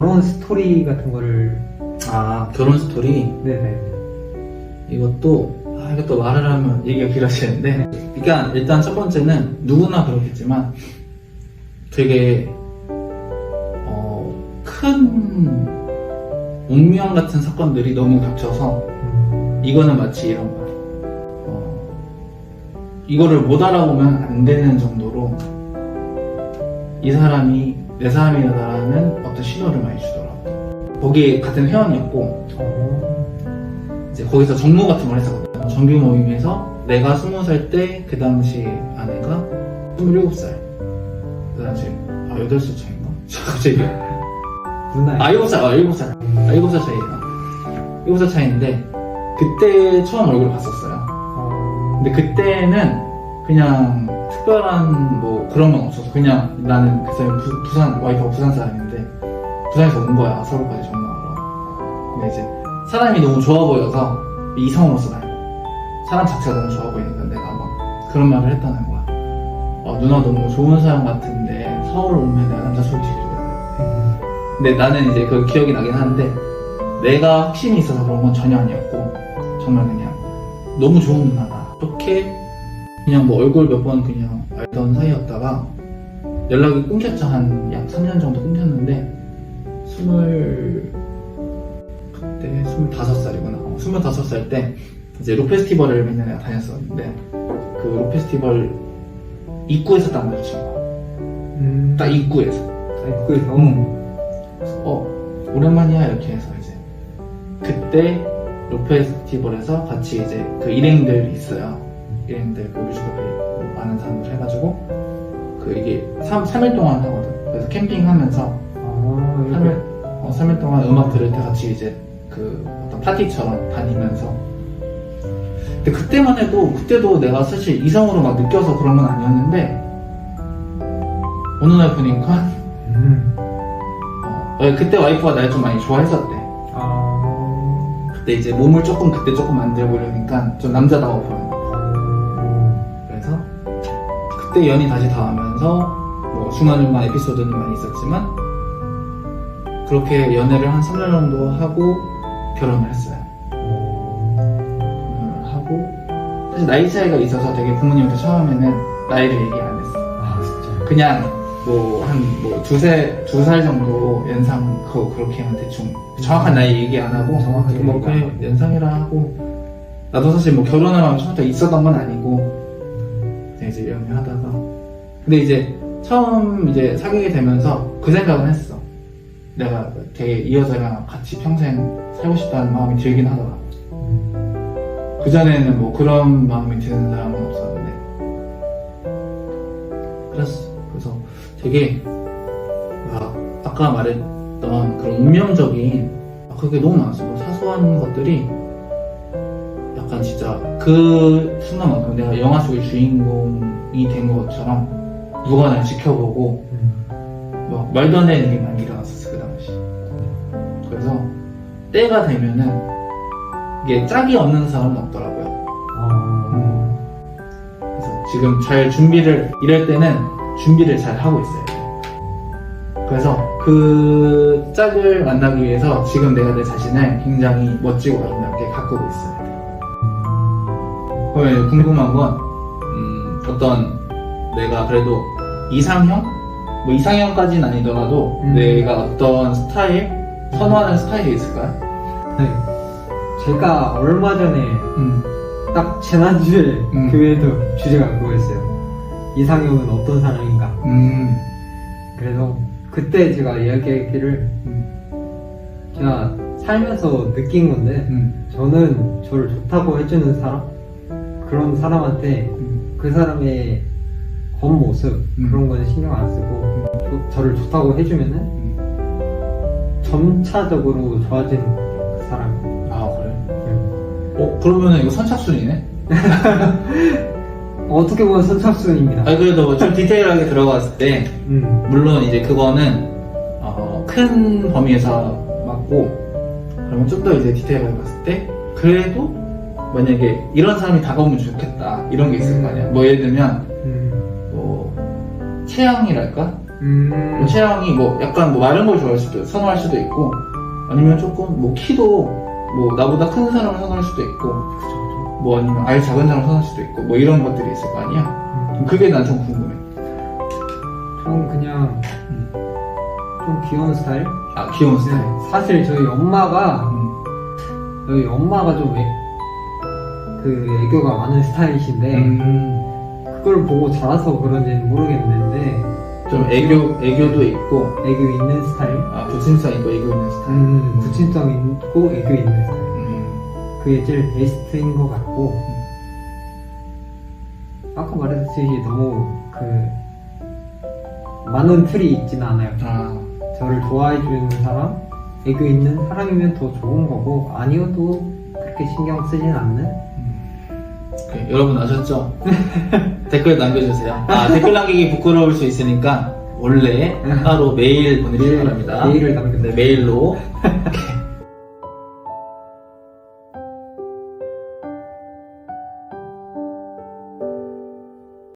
그런 스토리 같은 거를 아 결혼 스토리 네네 이것도 아, 이것도 말을 하면 얘기가 길어지는데 그러니까 일단 첫 번째는 누구나 그렇겠지만 되게 어, 큰 운명 같은 사건들이 너무 겹쳐서 음. 이거는 마치 이런 거야. 어, 이거를 못 알아보면 안 되는 정도로 이 사람이 내 사람이다라는 어떤 신호를 많이 주더라고. 거기 같은 회원이었고 어. 이제 거기서 정모 같은 걸 했었거든. 정규 모임에서 내가 스무 살 때 그 당시 아내가 스물일곱 살. 그 당시 아 여덟 살 차인가? 갑자기 누나 아 일곱 살, 아 일곱 살, 아 일곱 살 차이야. 일곱 살 차이인데 그때 처음 얼굴을 봤었어요. 어. 근데 그때는 그냥 특별한 뭐 그런 건 없어서 그냥 나는 그 사람이 부, 부산 와이프가 부산 사람인데 부산에서 온 거야 서울까지 전화하러. 근데 이제 사람이 너무 좋아 보여서 이성으로서 말고 사람 자체가 너무 좋아 보이니까 내가 막 그런 말을 했다는 거야. 어, 누나 너무 좋은 사람 같은데 서울 오면 내가 남자 소개시켜줄게. 근데 나는 이제 그 기억이 나긴 하는데 내가 확신이 있어서 그런 건 전혀 아니었고 정말 그냥 너무 좋은 누나다 그렇게 그냥 뭐 얼굴 몇 번 그냥 알던 사이였다가 연락이 끊겼죠. 한 약 3년 정도 끊겼는데 스물 그때 스물다섯 살이구나. 어, 스물다섯 살때 이제 록 페스티벌을 맨날 내가 다녔었는데 그 록 페스티벌 입구에서 딱 마주친 거야. 음. 딱 입구에서. 입구에서 그래서 어 오랜만이야. 이렇게 해서 이제 그때 록 페스티벌에서 같이 이제 그 일행들이 있어요 일행들 그 뮤지컬에 있고 많은 사람들 해가지고 그 이게 3, 삼일 동안 하거든 그래서 캠핑하면서 아, 3일, 어, 3일 동안 음악 들을 때 같이 이제 그 어떤 파티처럼 다니면서 근데 그때만 해도 그때도 내가 사실 이성으로 막 느껴서 그런 건 아니었는데 어느 날 보니까 음. 어, 그때 와이프가 날 좀 많이 좋아했었대 아. 그때 이제 몸을 조금 그때 조금 만들고 이러니까 좀 남자다워 보이 그때 연이 다시 닿으면서 뭐 중간중간 에피소드는 많이 있었지만 그렇게 연애를 한 3년 정도 하고 결혼을 했어요. 어. 결혼을 하고 사실 나이 차이가 있어서 되게 부모님한테 처음에는 나이를 얘기 안 했어. 아 진짜 그냥 뭐 한 뭐 두세 두 살 정도 연상 그 그렇게만 대충 정확한 나이 얘기 안 하고 정확하게 뭐 그냥. 연상이라 하고 나도 사실 뭐 결혼을 하면 처음부터 있었던 건 아니고 이제 연애 하다가. 근데 이제 처음 이제 사귀게 되면서 그 생각은 했어. 내가 되게 이 여자랑 같이 평생 살고 싶다는 마음이 들긴 하더라. 그 전에는 뭐 그런 마음이 드는 사람은 없었는데. 그랬어. 그래서 되게 막 아까 말했던 그런 운명적인 아, 그게 너무 많았어. 뭐 사소한 것들이 약간 진짜 그 순간 만큼 내가 영화 속의 주인공이 된 것처럼 누가 날 지켜보고 음. 막 말도 안 되는 일이 많이 일어났었어 그 당시 그래서 때가 되면은 이게 짝이 없는 사람은 없더라고요 아. 그래서 지금 잘 준비를 이럴 때는 준비를 잘 하고 있어요. 그래서 그 짝을 만나기 위해서 지금 내가 내 자신을 굉장히 멋지고 아름답게 가꾸고 있습니 다. 그러면 궁금한 건 음, 어떤 내가 그래도 이상형? 뭐 이상형까지는 아니더라도 음. 내가 어떤 스타일? 선호하는 스타일이 있을까요? 네. 제가 얼마 전에 음. 딱 지난주에 음. 교회에도 주제가 그거였어요. 이상형은 어떤 사람인가. 음. 그래서 그때 제가 이야기하기를 음. 제가 살면서 느낀 건데 음. 저는 저를 좋다고 해주는 사람 그런 사람한테 음. 그 사람의 겉모습 음. 그런 거는 신경 안 쓰고 저- 저를 좋다고 해주면은 음. 점차적으로 좋아지는 그 사람이 아 그래? 어 그러면은 이거 선착순이네? 어떻게 보면 선착순입니다 아 그래도 뭐좀 디테일하게 들어갔을 때 음. 물론 이제 그거는 어, 큰 범위에서 맞고 그러면 좀 더 이제 디테일하게 봤을 때 그래도 만약에 이런 사람이 다가오면 좋겠다 이런 게 있을 거 아니야 뭐 예를 들면 음. 뭐 체형이랄까 음. 체형이 뭐 약간 뭐 마른 걸 좋아할 수도 선호할 수도 있고 아니면 조금 뭐 키도 뭐 나보다 큰 사람을 선호할 수도 있고 그쵸. 뭐 아니면 아예 작은 사람을 선호할 수도 있고 뭐 이런 것들이 있을 거 아니야 음. 그게 난 좀 궁금해 전 그냥 음. 좀 귀여운 스타일? 아 귀여운 스타일 네. 사실 저희 엄마가 음. 저희 엄마가 좀 애, 그 애교가 많은 스타일이신데 음. 그걸 보고 자라서 그런지는 모르겠는데 좀 애교 애교도 있고 애교 있는 스타일? 아 부침성 있고 애교 있는 스타일 음, 부침성 있고 애교 있는 스타일. 음. 그게 제일 베스트인 것 같고 아까 말했듯이 너무 그 많은 틀이 있지는 않아요. 아 저를 좋아해주는 사람, 애교 있는 사람이면 더 좋은 거고 아니어도 그렇게 신경 쓰진 않는. 오케이, 여러분 아셨죠? 댓글 남겨주세요. 아, 댓글 남기기 부끄러울 수 있으니까 원래 따로 메일 보내주시기 바랍니다. 메일을 남겨주세요. 네, 메일로